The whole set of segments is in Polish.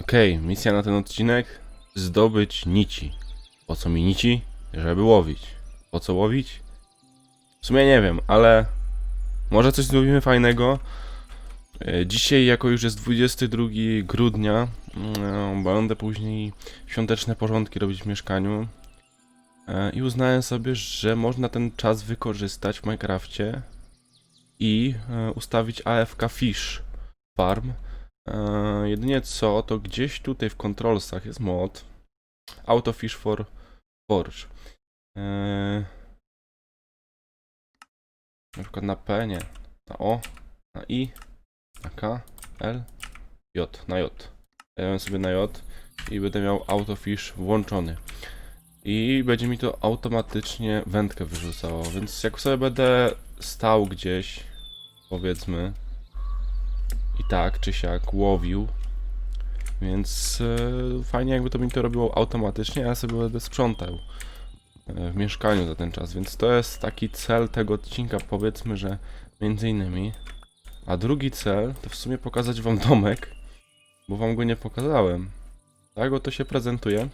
Okej, misja na ten odcinek zdobyć nici. Po co mi nici? Żeby łowić. Po co łowić? W sumie nie wiem, ale może coś zrobimy fajnego. E, Dzisiaj, jako już jest 22 grudnia, mm, będę później świąteczne porządki robić w mieszkaniu. E, I uznałem sobie, że można ten czas wykorzystać w Minecrafcie i e, ustawić AFK Fish Farm. E, jedynie co, to gdzieś tutaj w controlsach jest mod Auto Fish for Forge. E, na przykład na P, nie. Na O, na I, na K, L, J, na J. Ja sobie na J i będę miał Autofish włączony. I będzie mi to automatycznie wędkę wyrzucało, więc jak sobie będę stał gdzieś, powiedzmy, i tak czy siak łowił, więc e, fajnie jakby to mi to robiło automatycznie, a ja sobie będę sprzątał e, w mieszkaniu za ten czas, więc to jest taki cel tego odcinka, powiedzmy, że między innymi. A drugi cel to w sumie pokazać wam domek, bo wam go nie pokazałem. Tak oto się prezentuje.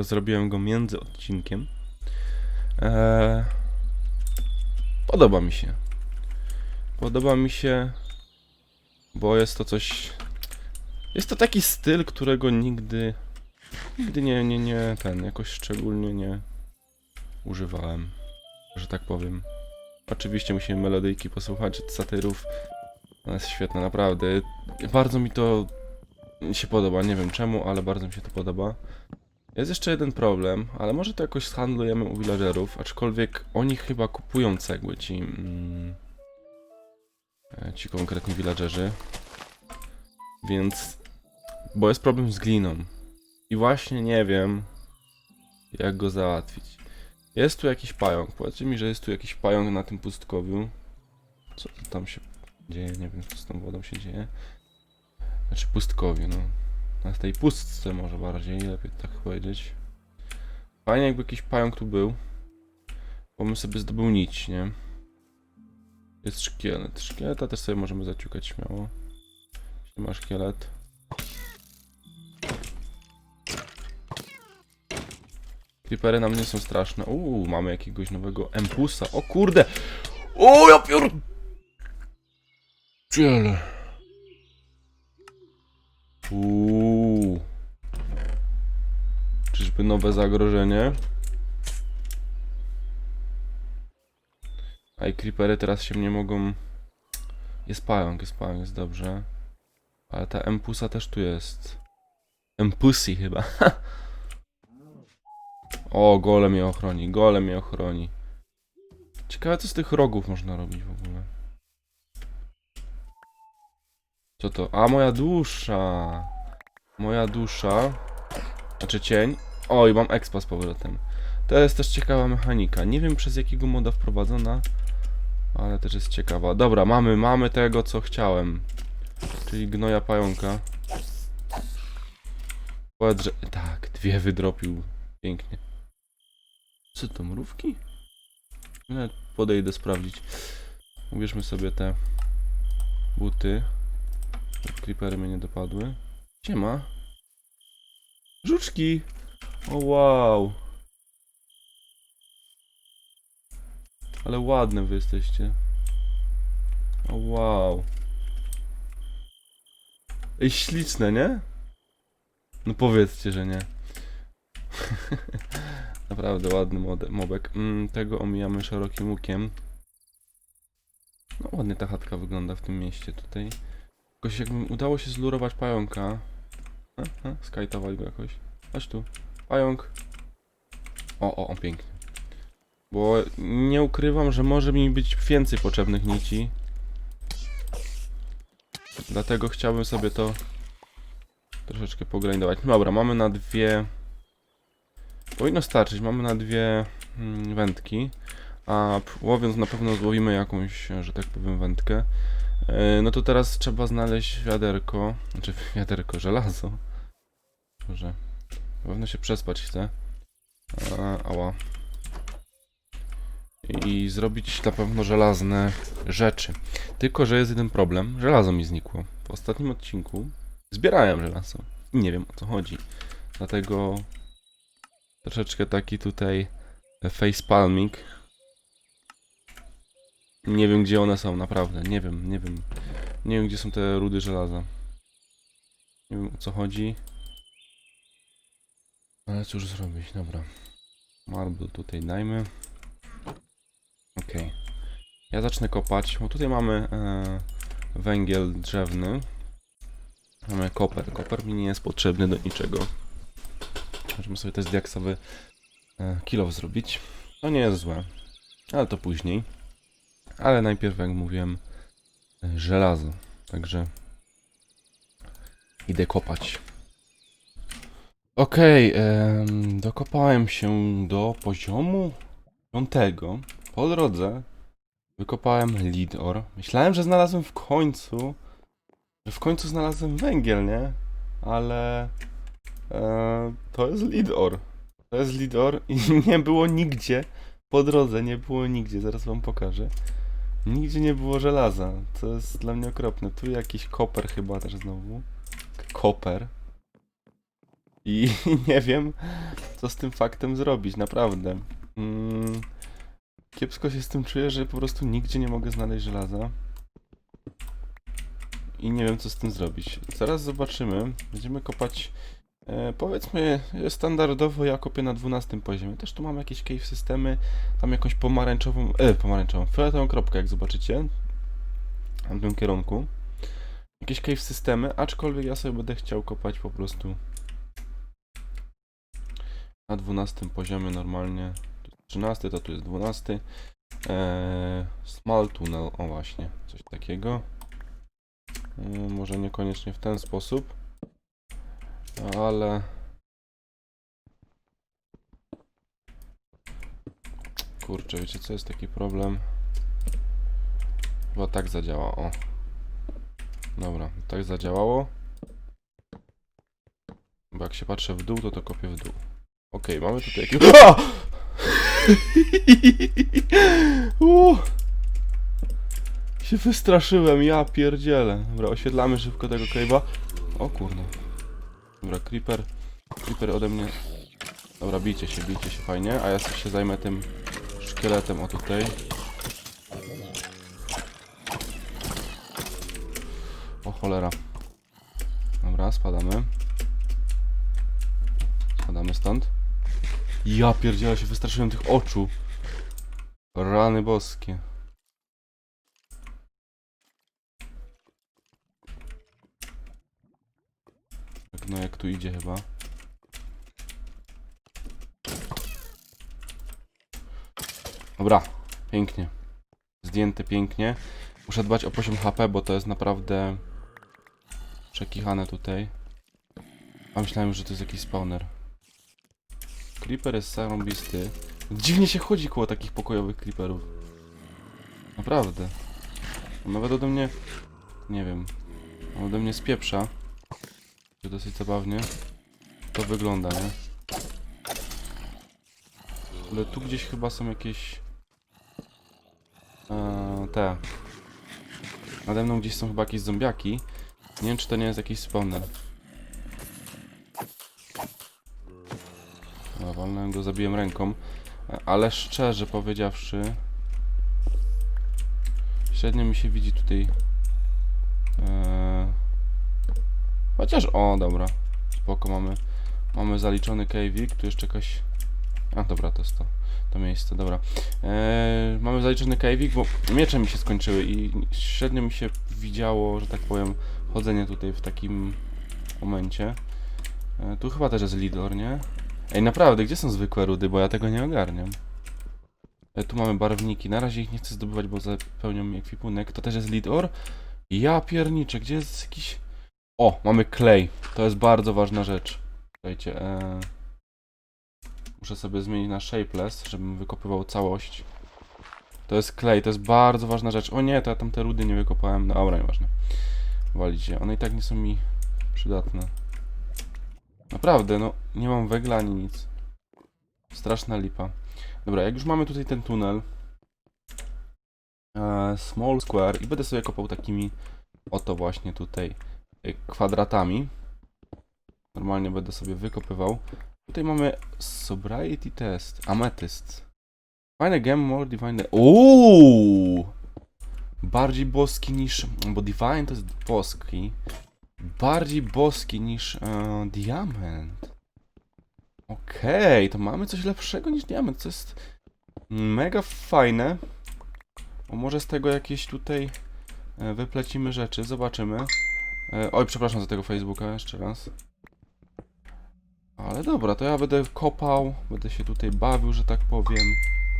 Zrobiłem go między odcinkiem. Eee, podoba mi się. Podoba mi się, bo jest to coś. Jest to taki styl, którego nigdy. Nigdy nie, nie, nie, ten, jakoś szczególnie nie używałem, że tak powiem. Oczywiście musimy melodyjki posłuchać od satyrów. Ona jest świetna, naprawdę. Bardzo mi to się podoba, nie wiem czemu, ale bardzo mi się to podoba. Jest jeszcze jeden problem, ale może to jakoś handlujemy u villagerów, aczkolwiek oni chyba kupują cegły, ci, mm, ci konkretni villagerzy. Więc, bo jest problem z gliną. I właśnie nie wiem, jak go załatwić. Jest tu jakiś pająk, powiedzcie mi, że jest tu jakiś pająk na tym pustkowiu. Co to tam się dzieje, nie wiem co z tą wodą się dzieje. Znaczy pustkowiu, no. Na tej pustce może bardziej, lepiej tak powiedzieć. Fajnie jakby jakiś pająk tu był. Bo bym sobie zdobył nić, nie? Jest szkielet. Szkieleta też sobie możemy zaciukać śmiało. Jeśli ma szkielet. Creepery nam nie są straszne. Uuu, mamy jakiegoś nowego empusa. O kurde! O, ja pier... Ciele. Uuu. Czyżby nowe zagrożenie? A i creepery teraz się nie mogą... Jest pająk, jest pająk, jest dobrze. Ale ta empusa też tu jest. Empusi chyba. o, gole mnie ochroni, gole mnie ochroni. Ciekawe co z tych rogów można robić w ogóle. Co to? A, moja dusza. Moja dusza. Znaczy cień. Oj, mam expa z powrotem. To jest też ciekawa mechanika. Nie wiem przez jakiego moda wprowadzona, ale też jest ciekawa. Dobra, mamy, mamy tego, co chciałem. Czyli gnoja pająka. Że... Tak, dwie wydropił. Pięknie. Co to, mrówki? Nawet podejdę sprawdzić. Ubierzmy sobie te buty. Creepery mnie nie dopadły. Gdzie ma? Żuczki! O wow! Ale ładne wy jesteście. O wow. Ej, śliczne, nie? No powiedzcie, że nie. Naprawdę ładny mobek. Mm, tego omijamy szerokim łukiem. No ładnie ta chatka wygląda w tym mieście tutaj. Jakoś jakby udało się zlurować pająka. Skajtować go jakoś. Chodź tu. Pająk. O, o, o, pięknie. Bo nie ukrywam, że może mi być więcej potrzebnych nici. Dlatego chciałbym sobie to troszeczkę pogrindować. Dobra, mamy na dwie... Powinno starczyć, mamy na dwie mm, wędki. A łowiąc na pewno złowimy jakąś, że tak powiem, wędkę. E, No to teraz trzeba znaleźć wiaderko, znaczy wiaderko, żelazo. Może. Pewno się przespać chcę. A, ała. I zrobić na pewno żelazne rzeczy. Tylko, że jest jeden problem. Żelazo mi znikło. W ostatnim odcinku zbierałem żelazo. I nie wiem o co chodzi. Dlatego troszeczkę taki tutaj facepalming. Nie wiem gdzie one są, naprawdę. Nie wiem, nie wiem. Nie wiem gdzie są te rudy żelaza. Nie wiem o co chodzi. Ale cóż zrobić, dobra. Marble tutaj dajmy. Okej. Ja zacznę kopać, bo tutaj mamy e, węgiel drzewny. Mamy koper. Koper mi nie jest potrzebny do niczego. Możemy sobie też diaksowy e, kilo zrobić. To nie jest złe. Ale to później. Ale najpierw, jak mówiłem, e, żelazo. Także idę kopać. Okej, em, dokopałem się do poziomu piątego. Po drodze wykopałem Lidor. Myślałem, że znalazłem w końcu, że w końcu znalazłem węgiel, nie? Ale e, to jest Lidor. To jest Lidor i nie było nigdzie po drodze, nie było nigdzie, zaraz wam pokażę. Nigdzie nie było żelaza. To jest dla mnie okropne. Tu jakiś koper chyba też znowu. Koper. I nie wiem, co z tym faktem zrobić, naprawdę. Mm, kiepsko się z tym czuję, że po prostu nigdzie nie mogę znaleźć żelaza. I nie wiem, co z tym zrobić. Zaraz zobaczymy. Będziemy kopać. E, powiedzmy, standardowo ja kopię na 12 poziomie. Też tu mam jakieś cave systemy. Tam jakąś pomarańczową. E, pomarańczową. Fioletową kropkę, jak zobaczycie. W tamtym kierunku. Jakieś cave systemy, aczkolwiek ja sobie będę chciał kopać po prostu na 12 poziomie normalnie. Tu jest 13, to tu jest 12. Eee, small tunnel, o właśnie, coś takiego. Eee, może niekoniecznie w ten sposób, ale. Kurczę, wiecie co jest taki problem? Chyba tak zadziała, o. Dobra, tak zadziałało. Bo jak się patrzę w dół, to to kopię w dół. Okej, mamy tutaj jakieś... Się wystraszyłem, ja pierdzielę. Dobra, oświetlamy szybko tego cave'a. O kurde. Dobra, creeper. Creeper ode mnie... Dobra, bijcie się, bijcie się fajnie, a ja sobie się zajmę tym szkieletem, o tutaj. O cholera. Dobra, spadamy. Spadamy stąd. Ja pierdziela się wystraszyłem tych oczu. Rany boskie. Tak, no jak tu idzie chyba. Dobra, pięknie. Zdjęte pięknie. Muszę dbać o poziom HP, bo to jest naprawdę przekichane tutaj. A myślałem, że to jest jakiś spawner. Creeper jest zarąbisty. Dziwnie się chodzi koło takich pokojowych creeperów. Naprawdę. Nawet ode mnie... Nie wiem. Ode mnie spieprza. To dosyć zabawnie. To wygląda, nie? Ale tu gdzieś chyba są jakieś... Eee, te... Nade mną gdzieś są chyba jakieś zombiaki. Nie wiem, czy to nie jest jakiś spawner. Walnąłem go, zabiłem ręką. Ale szczerze powiedziawszy... Średnio mi się widzi tutaj... Eee... Chociaż, o, dobra. Spoko, mamy... Mamy zaliczony cave'ik, tu jeszcze jakaś... A, dobra, to jest to. To miejsce, dobra. Eee, mamy zaliczony cave'ik, bo miecze mi się skończyły i średnio mi się widziało, że tak powiem, chodzenie tutaj w takim momencie. E, tu chyba też jest Lidor, nie? Ej, naprawdę, gdzie są zwykłe rudy, bo ja tego nie ogarniam. E, tu mamy barwniki, na razie ich nie chcę zdobywać, bo zapełnią mi ekwipunek. To też jest Lidor. Ja pierniczę, gdzie jest jakiś... O, mamy clay. To jest bardzo ważna rzecz. Słuchajcie, e... Muszę sobie zmienić na shapeless, żebym wykopywał całość. To jest clay, to jest bardzo ważna rzecz. O nie, to ja tam te rudy nie wykopałem. No, Dobra, nieważne. Walicie. One i tak nie są mi przydatne. Naprawdę, no nie mam węgla ani nic. Straszna lipa. Dobra, jak już mamy tutaj ten tunel. E, small square i będę sobie kopał takimi oto właśnie tutaj y, kwadratami. Normalnie będę sobie wykopywał. Tutaj mamy sobriety test, ametyst. Find gem more divine. Uuu! Bardziej boski niż. Bo divine to jest boski. Bardziej boski niż e, diament. Okej, to mamy coś lepszego niż diament, co jest mega fajne. Bo może z tego jakieś tutaj e, wyplecimy rzeczy, zobaczymy. E, oj, przepraszam za tego Facebooka jeszcze raz. Ale dobra, to ja będę kopał, będę się tutaj bawił, że tak powiem.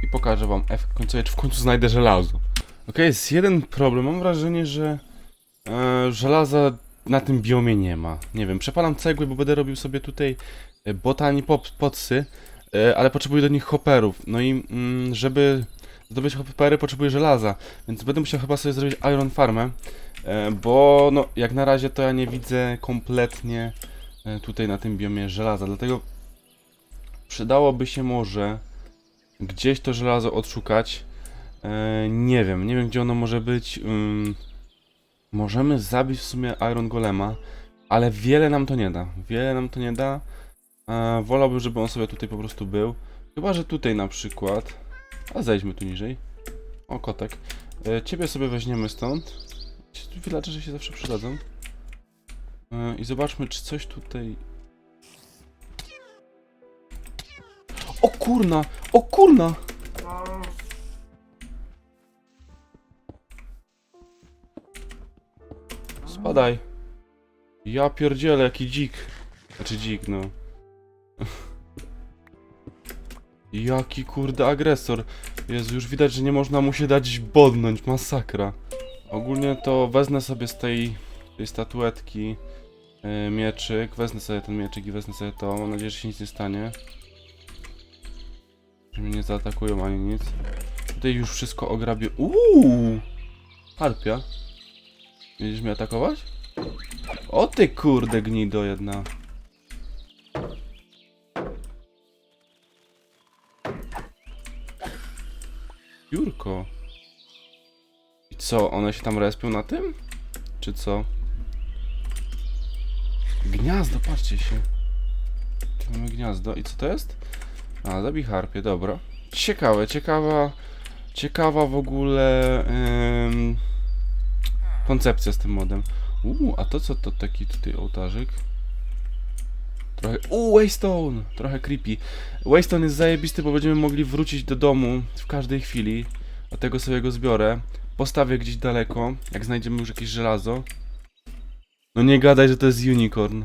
I pokażę wam końcowy, czy w końcu znajdę żelazo. Okej, jest jeden problem. Mam wrażenie, że e, żelaza na tym biomie nie ma. Nie wiem, przepalam cegły, bo będę robił sobie tutaj e, botani podsy, e, ale potrzebuję do nich hopperów. No i mm, żeby zdobyć hoppery, potrzebuję żelaza, więc będę musiał chyba sobie zrobić iron farmę, e, bo no, jak na razie to ja nie widzę kompletnie tutaj na tym biomie żelaza, dlatego przydałoby się może gdzieś to żelazo odszukać. Nie wiem, nie wiem gdzie ono może być. Możemy zabić w sumie Iron Golema, ale wiele nam to nie da. Wiele nam to nie da. E, wolałbym, żeby on sobie tutaj po prostu był. Chyba, że tutaj na przykład. A zejdźmy tu niżej. O, kotek. E, ciebie sobie weźmiemy stąd. Villagerzy się zawsze przydadzą. E, I zobaczmy, czy coś tutaj... O kurna! O kurna! Spadaj. Ja pierdzielę, jaki dzik. Znaczy dzik, no. Jaki kurde agresor. Jezu, już widać, że nie można mu się dać bodnąć. Masakra. Ogólnie to wezmę sobie z tej, tej statuetki yy, mieczyk. Wezmę sobie ten mieczyk i wezmę sobie to. Mam nadzieję, że się nic nie stanie. Że mnie nie zaatakują ani nic. Tutaj już wszystko ograbię. Uuu! Harpia. Będziesz mnie atakować? O ty kurde gnido jedna. Jurko. I co, one się tam respią na tym? Czy co? Gniazdo, patrzcie się. Tu mamy gniazdo. I co to jest? A, zabij harpie, dobra. Ciekawe, ciekawa... Ciekawa w ogóle... Ym, koncepcja z tym modem. Uuu, a to co to taki tutaj ołtarzyk? Trochę... Uuu, Waystone! Trochę creepy. Waystone jest zajebisty, bo będziemy mogli wrócić do domu w każdej chwili. Dlatego sobie go zbiorę. Postawię gdzieś daleko, jak znajdziemy już jakieś żelazo. No nie gadaj, że to jest unicorn.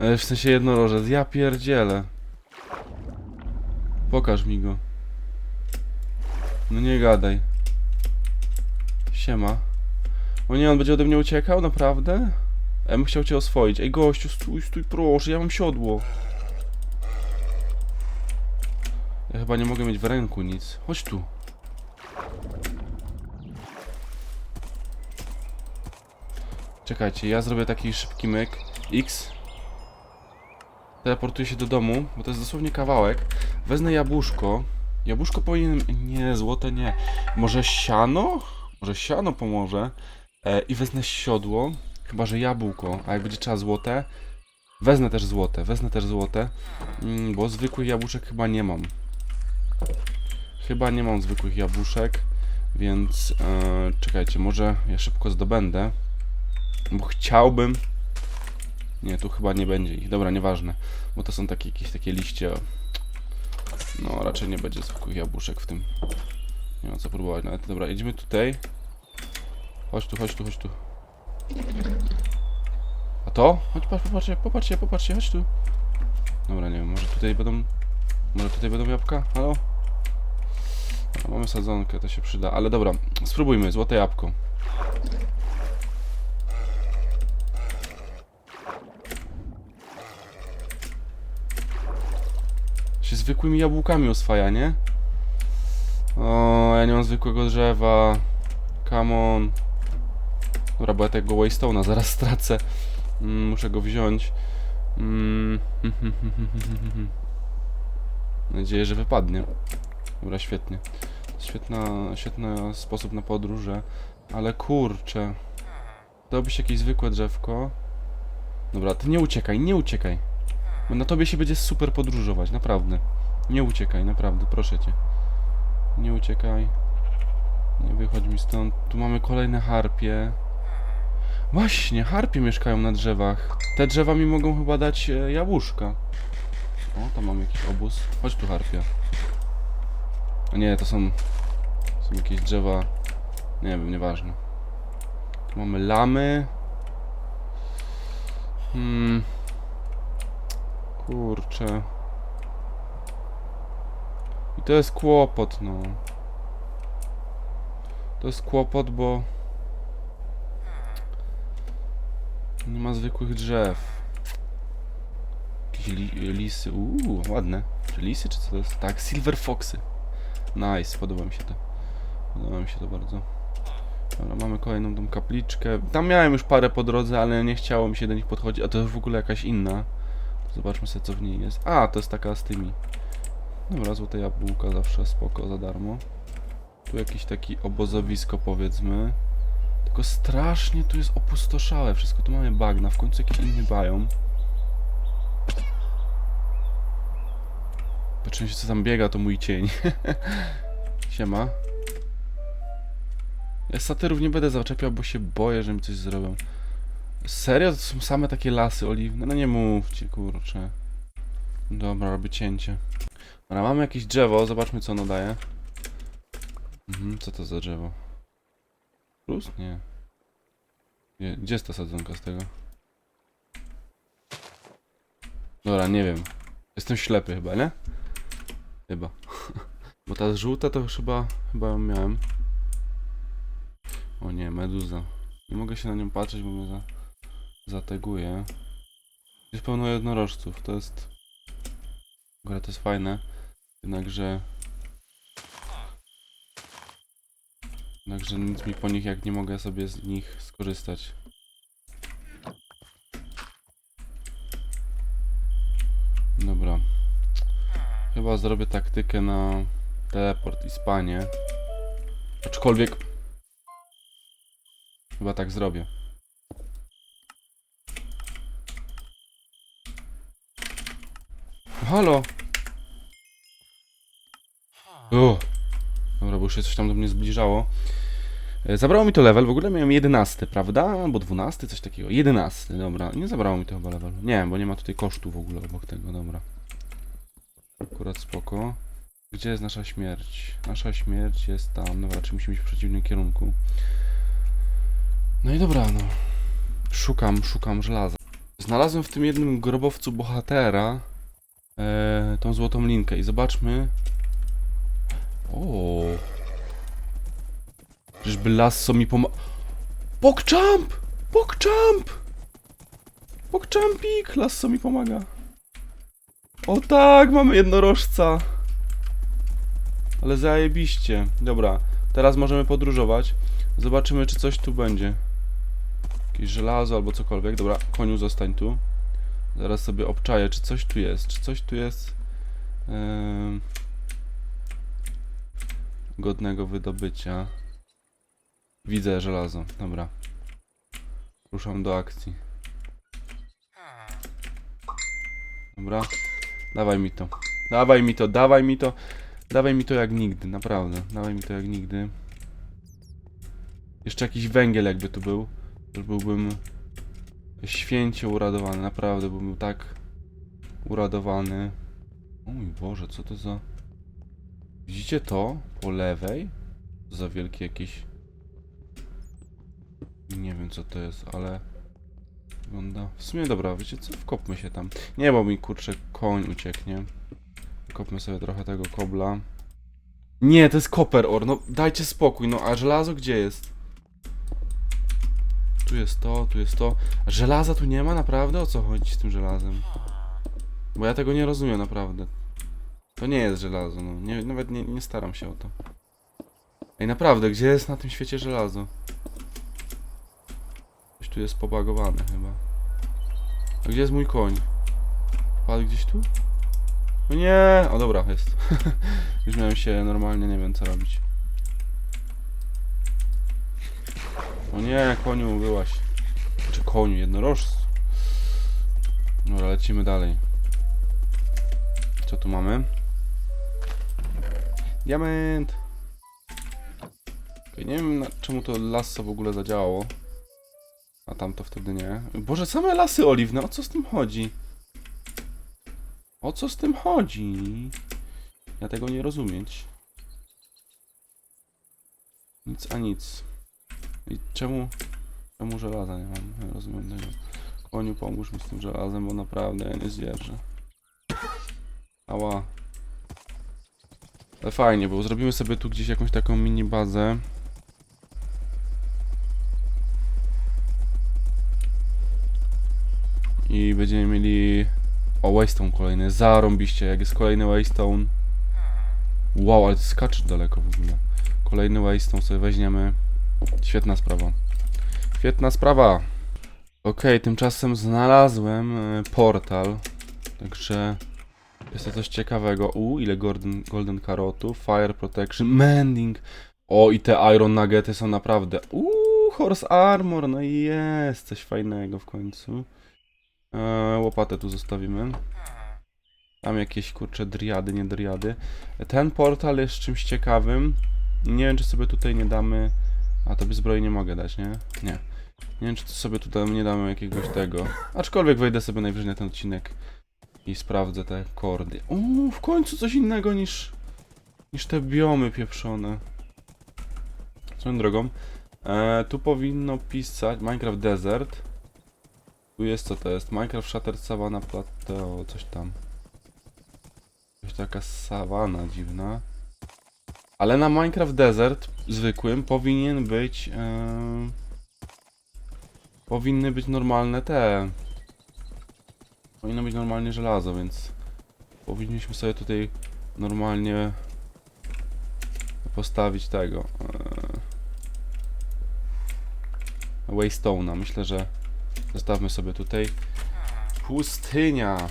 E, W sensie jednorożec. Ja pierdzielę. Pokaż mi go. No nie gadaj. Siema. O nie, on będzie ode mnie uciekał? Naprawdę? Ja bym chciał cię oswoić. Ej gościu, stój, stój proszę, ja mam siodło. Ja chyba nie mogę mieć w ręku nic. Chodź tu. Czekajcie, ja zrobię taki szybki myk. X. Teleportuję się do domu, bo to jest dosłownie kawałek. Wezmę jabłuszko. Jabłuszko powinien... Nie, złote nie. Może siano? Może siano pomoże. E, I wezmę siodło. Chyba, że jabłko. A jak będzie trzeba złote, wezmę też złote. Wezmę też złote. Mm, bo zwykłych jabłuszek chyba nie mam. Chyba nie mam zwykłych jabłuszek. Więc e, czekajcie, może ja szybko zdobędę. Bo chciałbym. Nie, tu chyba nie będzie ich. Dobra, nieważne. Bo to są takie jakieś takie liście. No, raczej nie będzie zwykłych jabłuszek w tym. Nie ma co próbować nawet. Dobra, idziemy tutaj. Chodź tu, chodź tu, chodź tu. A to? Chodź, patrz, popatrzcie, popatrzcie, popatrzcie, chodź tu. Dobra, nie wiem, może tutaj będą... Może tutaj będą jabłka? Halo? Dobra, mamy sadzonkę, to się przyda. Ale dobra, spróbujmy, złote jabłko. się zwykłymi jabłkami oswaja, nie? O, ja nie mam zwykłego drzewa. Come on. Dobra, bo ja tego Waystone'a zaraz stracę. Mm, muszę go wziąć. Mam nadzieję, że wypadnie. Dobra, świetnie. Świetna, świetny sposób na podróże. Ale kurczę. Dałbyś jakieś zwykłe drzewko. Dobra, ty nie uciekaj, nie uciekaj. Bo na tobie się będzie super podróżować, naprawdę. Nie uciekaj, naprawdę, proszę cię. Nie uciekaj. Nie wychodź mi stąd. Tu mamy kolejne harpie. Właśnie, harpie mieszkają na drzewach. Te drzewa mi mogą chyba dać e, jabłuszka. O, tam mam jakiś obóz. Chodź tu, harpia. A nie, to są... Są jakieś drzewa... Nie wiem, nieważne. Tu mamy lamy. Hmm. Kurczę. I to jest kłopot, no. To jest kłopot, bo... Nie ma zwykłych drzew. Jakieś li lisy. Uuu, ładne. Czy lisy, czy co to jest? Tak, silver foxy. Nice, podoba mi się to. Podoba mi się to bardzo. Dobra, mamy kolejną tą kapliczkę. Tam miałem już parę po drodze, ale nie chciało mi się do nich podchodzić. A to jest w ogóle jakaś inna. Zobaczmy sobie, co w niej jest. A, to jest taka z tymi. Dobra, złote jabłka zawsze spoko, za darmo. Tu jakiś taki obozowisko, powiedzmy. Tylko strasznie tu jest opustoszałe wszystko. Tu mamy bagna, w końcu jakiś inny biom. Patrzymy się, co tam biega, to mój cień. Siema. Ja satyrów nie będę zaczepiał, bo się boję, że mi coś zrobią. Serio? To są same takie lasy oliwne? No nie mówcie, kurczę. Dobra, robię cięcie. Dobra, mamy jakieś drzewo, zobaczmy co ono daje. Mhm, co to za drzewo? Plus? Nie. Nie, Gdzie jest ta sadzonka z tego? Dobra, nie wiem. Jestem ślepy chyba, nie? Chyba. Bo ta żółta to już chyba, chyba ją miałem. O nie, meduza. Nie mogę się na nią patrzeć, bo mnie za, zateguje. Jest pełno jednorożców, to jest... Ogóle to jest fajne. Jednakże... Jednakże nic mi po nich, jak nie mogę sobie z nich skorzystać. Dobra. Chyba zrobię taktykę na teleport i spanie. Aczkolwiek... Chyba tak zrobię. Halo! O! Dobra, bo już się coś tam do mnie zbliżało. E, Zabrało mi to level, w ogóle miałem 11, prawda? Albo 12, coś takiego. 11, dobra. Nie zabrało mi to chyba level. Nie, bo nie ma tutaj kosztu w ogóle obok tego, dobra. Akurat spoko. Gdzie jest nasza śmierć? Nasza śmierć jest tam. Dobra, czy musimy iść w przeciwnym kierunku? No i dobra, no. Szukam, szukam żelaza. Znalazłem w tym jednym grobowcu bohatera e, tą złotą linkę i zobaczmy. O. Czyżby lasso mi pomaga. Pokczamp! Pokczamp! Pokczampik! Lasso mi pomaga. O tak, mamy jednorożca. Ale zajebiście. Dobra, teraz możemy podróżować. Zobaczymy, czy coś tu będzie. Jakieś żelazo albo cokolwiek. Dobra, koniu, zostań tu. Zaraz sobie obczaję, czy coś tu jest. Czy coś tu jest em, godnego wydobycia. Widzę żelazo. Dobra. Ruszam do akcji. Dobra. Dawaj mi to. Dawaj mi to, dawaj mi to. Dawaj mi to jak nigdy, naprawdę. Dawaj mi to jak nigdy. Jeszcze jakiś węgiel jakby tu był. Już byłbym święcie uradowany, naprawdę byłbym tak uradowany. O mój Boże, co to za... Widzicie to? Po lewej? Za wielkie jakieś... Nie wiem co to jest, ale... Wygląda... W sumie dobra, wiecie co? Wkopmy się tam. Nie, bo mi kurczę koń ucieknie. Kopmy sobie trochę tego kobla. Nie, to jest copper ore, no dajcie spokój, no a żelazo gdzie jest? Tu jest to, tu jest to. Żelaza tu nie ma naprawdę? O co chodzi z tym żelazem? Bo ja tego nie rozumiem naprawdę. To nie jest żelazo, no. Nie, nawet nie, nie staram się o to. Ej, naprawdę, gdzie jest na tym świecie żelazo? Coś tu jest pobagowane chyba. A gdzie jest mój koń? Padł gdzieś tu? No nie! O dobra, jest. Już miałem się normalnie, nie wiem co robić. O nie, koniu, byłaś. koniu, jednorożcu. Dobra, lecimy dalej. Co tu mamy? Diament! Okej, nie wiem na, czemu to lasso w ogóle zadziałało. A tamto wtedy nie. Boże, same lasy oliwne, o co z tym chodzi? O co z tym chodzi? Ja tego nie rozumieć. Nic a nic. I czemu... Czemu żelaza nie mam? Nie rozumiem tego. Koniu, pomóż mi z tym żelazem, bo naprawdę ja nie zdzierżę. Ała. Fajnie, bo zrobimy sobie tu gdzieś jakąś taką mini bazę. I będziemy mieli... O, Waystone kolejny. Zarąbiście, jak jest kolejny Waystone. Wow, ale skacze daleko w ogóle. Kolejny Waystone sobie weźmiemy. Świetna sprawa. Świetna sprawa. Okej, tymczasem znalazłem e, portal. Także jest to coś ciekawego. U, ile golden, golden karotów, fire protection, mending. O, i te iron nuggety są naprawdę. Uuu, horse armor, no i jest coś fajnego w końcu. E, łopatę tu zostawimy. Tam jakieś kurcze driady, nie driady. Ten portal jest czymś ciekawym. Nie wiem, czy sobie tutaj nie damy. A tobie zbroi nie mogę dać, nie? Nie. Nie wiem, czy sobie tutaj nie damy jakiegoś tego. Aczkolwiek wejdę sobie najwyżej na ten odcinek i sprawdzę te kordy. Uuu, w końcu coś innego niż. niż te biomy pieprzone. Swoją drogą. E, tu powinno pisać Minecraft Desert. Tu jest co to jest? Minecraft Shattered Savannah Plateau, coś tam. Jakaś taka sawana dziwna. Ale na Minecraft Desert zwykłym powinien być. E, powinny być normalne te. Powinno być normalnie żelazo, więc powinniśmy sobie tutaj normalnie postawić tego. E, Waystone'a. Myślę, że zostawmy sobie tutaj. Pustynia.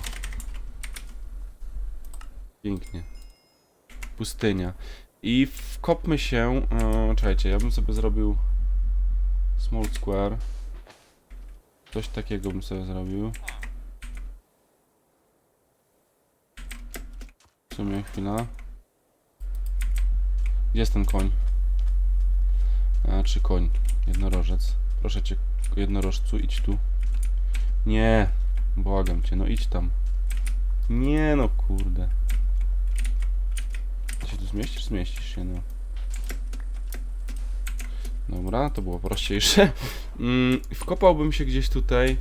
Pięknie. Pustynia. I wkopmy się. E, czekajcie, ja bym sobie zrobił small square. Coś takiego bym sobie zrobił. W sumie chwila. Gdzie jest ten koń? A, czy koń? Jednorożec. Proszę cię, jednorożcu, idź tu. Nie, błagam cię, no idź tam. Nie no, kurde. Ty się tu zmieścisz? Zmieścisz się, no. Dobra, to było prościejsze. Mm, wkopałbym się gdzieś tutaj,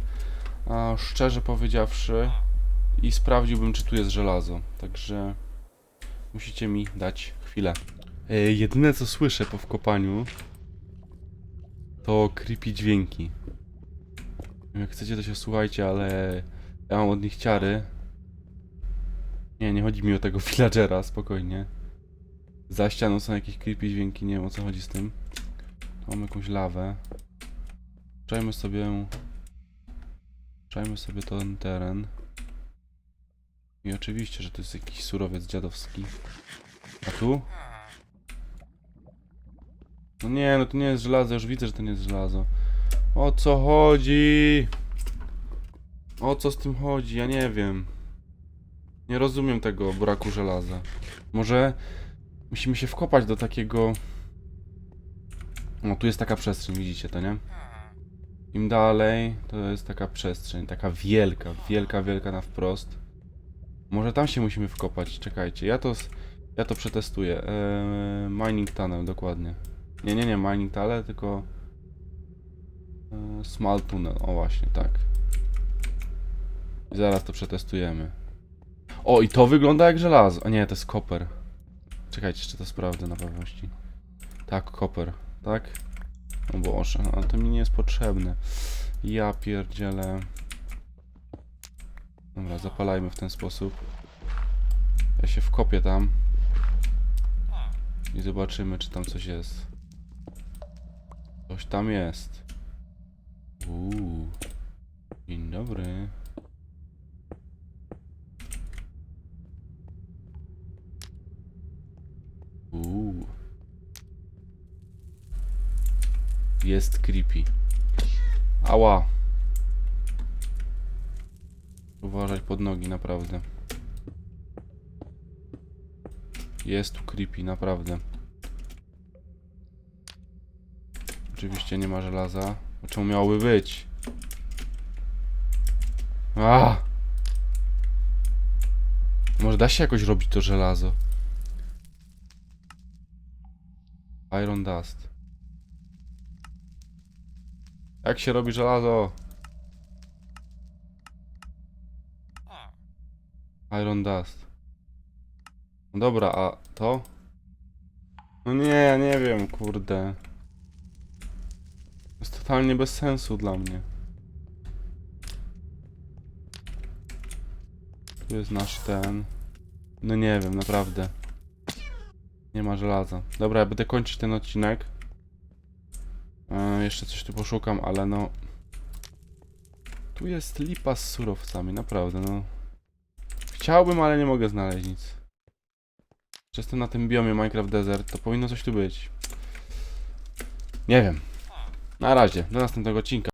a, szczerze powiedziawszy, i sprawdziłbym, czy tu jest żelazo. Także musicie mi dać chwilę. E, jedyne co słyszę po wkopaniu to creepy dźwięki. Jak chcecie, to się słuchajcie, ale ja mam od nich ciary. Nie, nie chodzi mi o tego villagera, spokojnie. Za ścianą są jakieś creepy dźwięki, nie wiem o co chodzi z tym. Tu mamy jakąś lawę. Czajmy sobie... Czajmy sobie ten teren. I oczywiście, że to jest jakiś surowiec dziadowski. A tu? No nie, no to nie jest żelazo, już widzę, że to nie jest żelazo. O co chodzi? O co z tym chodzi? Ja nie wiem. Nie rozumiem tego braku żelaza. Może musimy się wkopać do takiego... No tu jest taka przestrzeń, widzicie to, nie? Im dalej, to jest taka przestrzeń, taka wielka, wielka, wielka na wprost. Może tam się musimy wkopać, czekajcie, ja to, ja to przetestuję. Eee, mining tunnel, dokładnie. Nie, nie, nie, mining tunnel, tylko... Eee, small tunnel, o właśnie, tak. I zaraz to przetestujemy. O, i to wygląda jak żelazo. A nie, to jest koper. Czekajcie, jeszcze to sprawdzę na pewności. Tak, koper, tak? O Boże, ale to mi nie jest potrzebne. Ja pierdzielę. Dobra, zapalajmy w ten sposób. Ja się wkopię tam. I zobaczymy, czy tam coś jest. Coś tam jest. Uuu. Dzień dobry. Uuu. Jest creepy. Ała. Uważać pod nogi, naprawdę. Jest tu creepy, naprawdę. Oczywiście nie ma żelaza. Czemu miałoby być? A! Może da się jakoś robić to żelazo? Iron Dust. Jak się robi żelazo? Iron Dust. No dobra, a to? No nie, ja nie wiem, kurde. To jest totalnie bez sensu dla mnie. Tu jest nasz ten. No nie wiem, naprawdę. Nie ma żelaza. Dobra, ja będę kończyć ten odcinek. E, jeszcze coś tu poszukam, ale no... Tu jest lipa z surowcami, naprawdę, no. Chciałbym, ale nie mogę znaleźć nic. Jestem na tym biomie Minecraft Desert, to powinno coś tu być. Nie wiem. Na razie, do następnego odcinka.